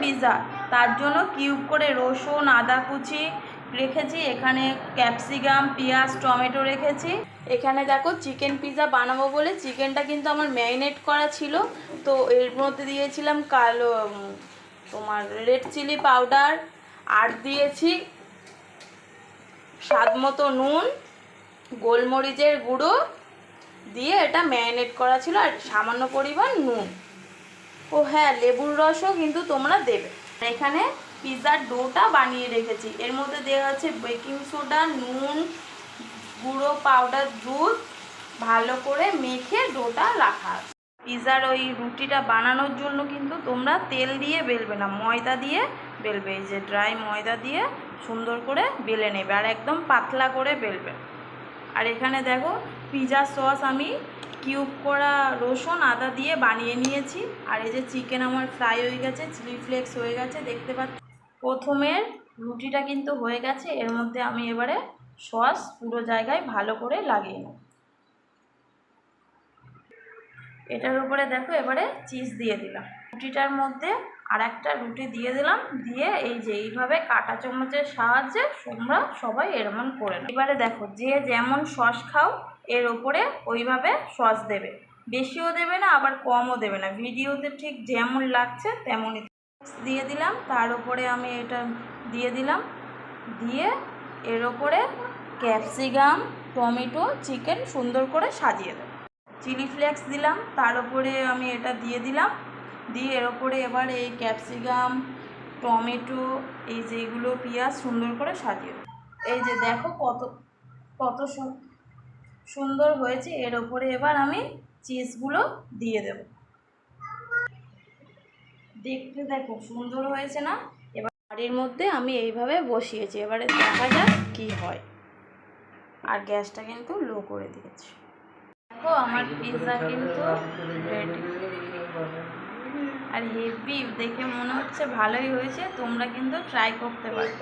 Pizza তার জন্য cube করে রসুন, আদা কুচি রেখেছি। এখানে ক্যাপসিকাম পেঁয়াজ, টমেটো রেখেছি। এখানে দেখো চিকেন পিৎজা বানাবো বলে চিকেনটা কিন্তু আমার ম্যারিনেট করা ছিল। তো এর মধ্যে দিয়েছিলাম কালো তোমার রেড চিলি পাউডার আর দিয়েছি স্বাদ মতো নুন, গোলমরিচের গুঁড়ো। দিয়ে এটা ম্যারিনেট করা ছিল আর সামান্য পরিমাণ নুন। ও হ্যাঁ লেবুর রসও কিন্তু তোমরা দেবে। এখানে পিৎজার ডোটা বানিয়ে রেখেছি। এর মধ্যে দেওয়া আছে বেকিং সোডা, নুন, গুঁড়ো পাউডার, দুধ, ভালো করে মেখে ডোটা রাখা আছে। পিৎজার ওই রুটিটা বানানোর জন্য কিন্তু তোমরা তেল দিয়ে বেলবে না, ময়দা দিয়ে বেলবে। এই যে ড্রাই ময়দা দিয়ে সুন্দর করে বেলে নেবে আর একদম পাতলা করে বেলবে। আর এখানে দেখো পিৎজা সস আমি কিউব করা রসুন আদা দিয়ে বানিয়ে নিয়েছি। আর এই যে চিকেন আমার ফ্রাই হয়ে গেছে, চিলি ফ্লেক্স হয়ে গেছে, দেখতে পাচ্ছি। প্রথমে রুটিটা কিন্তু হয়ে গেছে, এর মধ্যে আমি এবারে সস পুরো জায়গায় ভালো করে লাগিয়ে নেব। এটার উপরে দেখো, এবারে চিজ দিয়ে দিলাম। রুটিটার মধ্যে আর একটা রুটি দিয়ে দিলাম, দিয়ে এই যে এইভাবে কাঁটা চামচের সাহায্যে তোমরা সবাই এরমন করে নাও। এবারে দেখো, যে যেমন সস খাও এর ওপরে ওইভাবে সস দেবে। বেশিও দেবে না, আবার কমও দেবে না। ভিডিওতে ঠিক যেমন লাগছে তেমনই দিয়ে দিলাম। তার উপরে আমি এটা দিয়ে দিলাম। দিয়ে এর ওপরে ক্যাপসিকাম, টমেটো, চিকেন সুন্দর করে সাজিয়ে দেবো। চিলি ফ্লেক্স দিলাম, তার উপরে আমি এটা দিয়ে দিলাম। দিয়ে এর ওপরে এবার এই ক্যাপসিকাম, টমেটো, এই যেগুলো পেঁয়াজ সুন্দর করে সাজিয়ে দেবো। এই যে দেখো কত কত সু- সুন্দর হয়েছে, এর ওপরে এবার আমি চিজগুলো দিয়ে দেব। দেখতে দেখো, সুন্দর হয়েছে না? এবার বাড়ির মধ্যে আমি এইভাবে বসিয়েছি, এবারে দেখা যাক কি হয়। আর গ্যাসটা কিন্তু লো করে দিয়েছি। দেখো, আমার পিৎজা কিন্তু রেডি আর হেভি দেখে মনে হচ্ছে ভালোই হয়েছে, তোমরা কিন্তু ট্রাই করতে পারো।